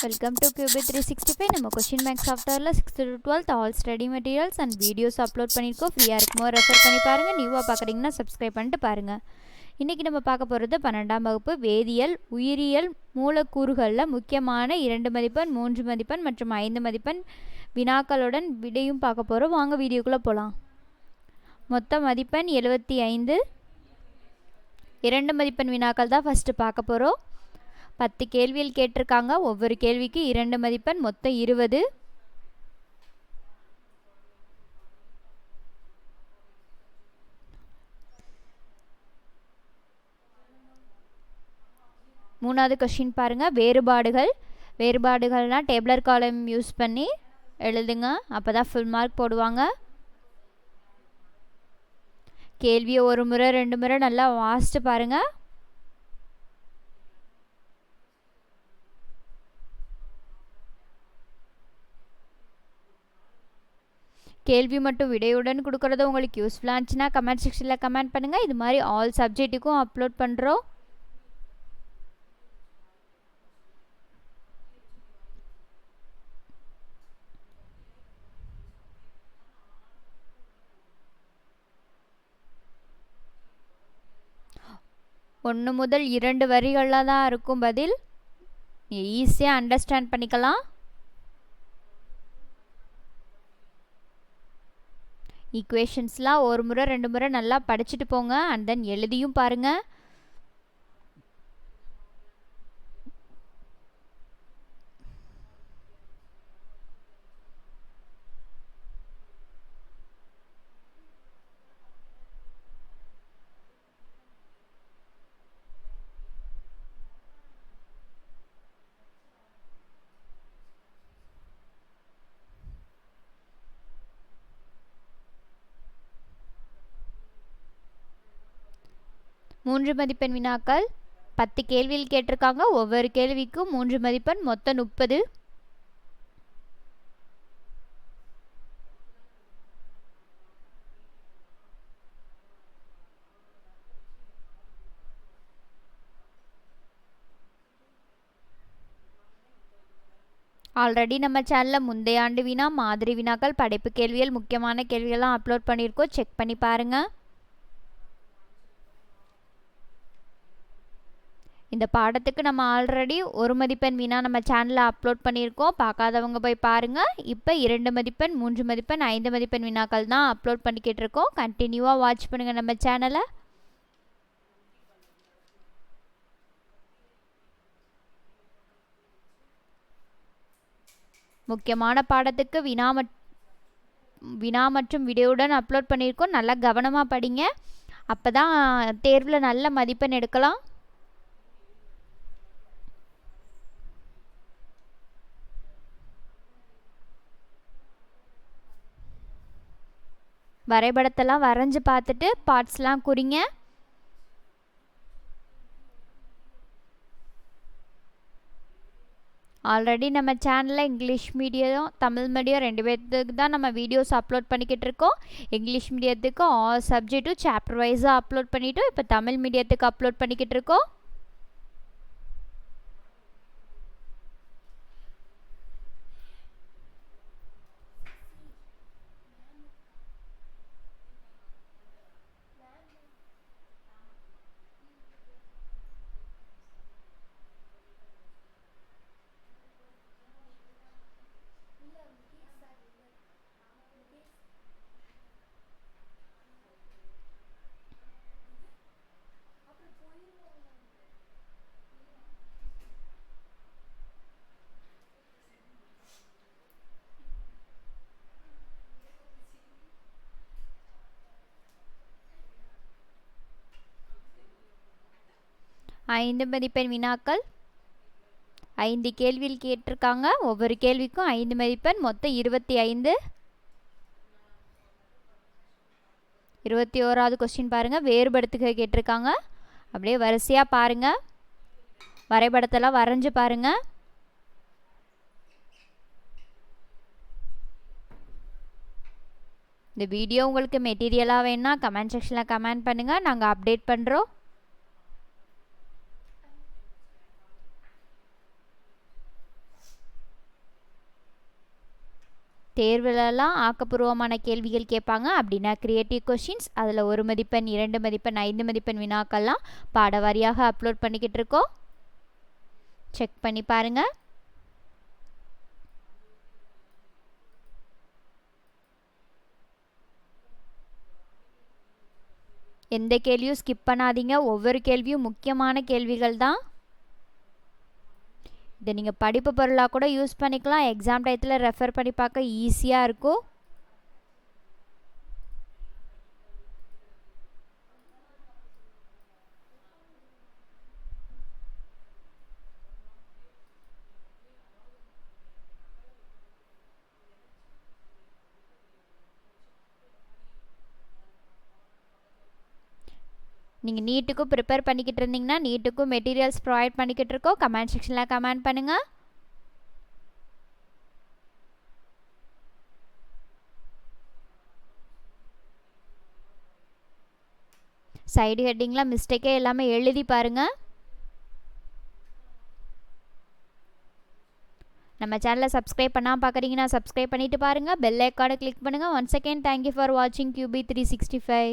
Welcome to Q B three sixty five நம்ம question bank சாஃப்ட்வேரில் sixth to twelfth all study materials and videos upload பண்ணியிருக்கோம். ஃப்ரீயாக இருக்குமோ refer பண்ணி பாருங்கள் நியூவாக பார்க்குறீங்கன்னா சப்ஸ்கிரைப் பண்ணிட்டு பாருங்கள் இன்றைக்கி நம்ம பார்க்க போகிறது பன்னெண்டாம் வகுப்பு வேதியியல் உயிரியல் மூலக்கூறுகளில் முக்கியமான இரண்டு மதிப்பெண் மூன்று மதிப்பெண் மற்றும் ஐந்து மதிப்பெண் வினாக்களுடன் விடையும் பார்க்க போகிறோம் வாங்க வீடியோக்குள்ளே போகலாம் மொத்த மதிப்பெண் எழுபத்தி ஐந்து. இரண்டு மதிப்பெண் வினாக்கள் தான் ஃபஸ்ட்டு பார்க்க போகிறோம் பத்து கேள்வியில் கேட்டிருக்காங்க. ஒவ்வொரு கேள்விக்கு இரண்டு மதிப்பெண் மொத்தம் இருபது. மூணாவது கொஷின் பாருங்கள் வேறுபாடுகள். வேறுபாடுகள்னால் டேபிளர் காலம் யூஸ் பண்ணி எழுதுங்க. அப்போ தான் ஃபுல் மார்க் போடுவாங்க. கேள்வியை ஒரு முறை ரெண்டு முறை நல்லா வாசிட்டு பாருங்கள் கேள்வி மட்டும் விடையுடன் கொடுக்குறது உங்களுக்கு யூஸ்ஃபுல்லாக இருந்துச்சுன்னா கமெண்ட் செக்ஷனில் கமெண்ட் பண்ணுங்கள் இது மாதிரி ஆல் சப்ஜெக்ட்டுக்கும் அப்லோட் பண்ணுறோம் ஒன்று முதல் இரண்டு வரிகளில் தான் இருக்கும் பதில். ஈஸியாக அண்டர்ஸ்டாண்ட் பண்ணிக்கலாம். ஈக்குவேஷன்ஸ்லாம் ஒரு முறை ரெண்டு முறை நல்லா படிச்சுட்டு போங்க. அண்ட் தென் எழுதியும் பாருங்கள் மூன்று மதிப்பெண் வினாக்கள். பத்து கேள்வியில் கேட்டிருக்காங்க. ஒவ்வொரு கேள்விக்கும் மூன்று மதிப்பெண். மொத்தம் முப்பது. ஆல்ரெடி நம்ம சேனலில் முந்தைய ஆண்டு வினா மாதிரி வினாக்கள் படைப்பு கேள்விகள் முக்கியமான கேள்விகள்லாம் அப்லோட் பண்ணியிருக்கோம். செக் பண்ணி பாருங்கள் இந்த பாடத்துக்கு நம்ம ஆல்ரெடி ஒரு மதிப்பெண் வீணாக நம்ம சேனலில் அப்லோட் பண்ணியிருக்கோம். பார்க்காதவங்க போய் பாருங்கள் இப்போ இரண்டு மதிப்பெண் மூன்று மதிப்பெண் ஐந்து மதிப்பெண் வினாக்கள் தான் அப்லோட் பண்ணிக்கிட்டு இருக்கோம். கண்டினியூவாக வாட்ச் பண்ணுங்கள் நம்ம சேனலை முக்கியமான பாடத்துக்கு வினா மட் வினா மற்றும் வீடியோவுடன் அப்லோட் பண்ணியிருக்கோம். நல்லா கவனமாக படிங்க. அப்போ தான் தேர்வில் நல்ல மதிப்பெண் எடுக்கலாம். வரைபடத்தெல்லாம் வரைஞ்சி பார்த்துட்டு பார்ட்ஸ்லாம் குறிங்க. ஆல்ரெடி நம்ம சேனலில் இங்கிலீஷ் மீடியம் தமிழ் மீடியம் ரெண்டு பேர்த்துக்கு தான் நம்ம வீடியோஸ் அப்லோட் பண்ணிக்கிட்டு இருக்கோம். இங்கிலீஷ் மீடியத்துக்கு ஆல் சப்ஜெக்ட்டும் சாப்டர் வைஸாக அப்லோட் பண்ணிவிட்டு இப்போ தமிழ் மீடியத்துக்கு அப்லோட் பண்ணிக்கிட்டு இருக்கோம். ஐந்து மதிப்பெண் வினாக்கள். ஐந்து கேள்வியில் கேட்டிருக்காங்க. ஒவ்வொரு கேள்விக்கும் ஐந்து மதிப்பெண் மொத்தம் இருபத்தி ஐந்து இருபத்தி ஓராவது கொஸ்டின் பாருங்கள் வேறுபடுத்துக கேட்டிருக்காங்க. அப்படியே வரிசையாக பாருங்கள் வரைபடத்தெல்லாம் வரைஞ்சி பாருங்கள் இந்த வீடியோ உங்களுக்கு மெட்டீரியலாக வேணால் கமெண்ட் செக்ஷனில் கமெண்ட் பண்ணுங்கள் நாங்கள் அப்டேட் பண்ணுறோம் தேர்வுலலாம் ஆக்கப்பூர்வமான கேள்விகள் கேட்பாங்க. அப்படின்னா க்ரியேட்டிவ் கொஷின்ஸ் அதில் ஒரு மதிப்பெண் இரண்டு மதிப்பெண் ஐந்து மதிப்பெண் வினாக்கள்லாம் பாடவாரியாக அப்லோட் பண்ணிக்கிட்டு இருக்கோம். செக் பண்ணி பாருங்கள் எந்த கேள்வியும் ஸ்கிப் பண்ணாதீங்க. ஒவ்வொரு கேள்வியும் முக்கியமான கேள்விகள் தான் இதை நீங்கள் படிப்பு பொருளாக கூட யூஸ் பண்ணிக்கலாம். எக்ஸாம் டயத்தில் ரெஃபர் பண்ணி பார்க்க ஈஸியாக இருக்கும். நீங்கள் நீட்டுக்கும் ப்ரிப்பேர் பண்ணிக்கிட்டு இருந்தீங்கன்னா நீட்டுக்கும் மெட்டீரியல்ஸ் ப்ரொவைட் பண்ணிக்கிட்டு இருக்கோம். கமெண்ட் செக்ஷனில் கமெண்ட் பண்ணுங்கள் சைடு ஹெட்டிங்லாம் மிஸ்டேக்கே எல்லாமே எழுதி பாருங்கள் நம்ம சேனலை சப்ஸ்கிரைப் பண்ணால் பார்க்குறீங்கன்னா சப்ஸ்கிரைப் பண்ணிவிட்டு பாருங்கள் பெல் ஐக்கானை கிளிக் பண்ணுங்கள் one second thank you for வாட்சிங் Q B three sixty five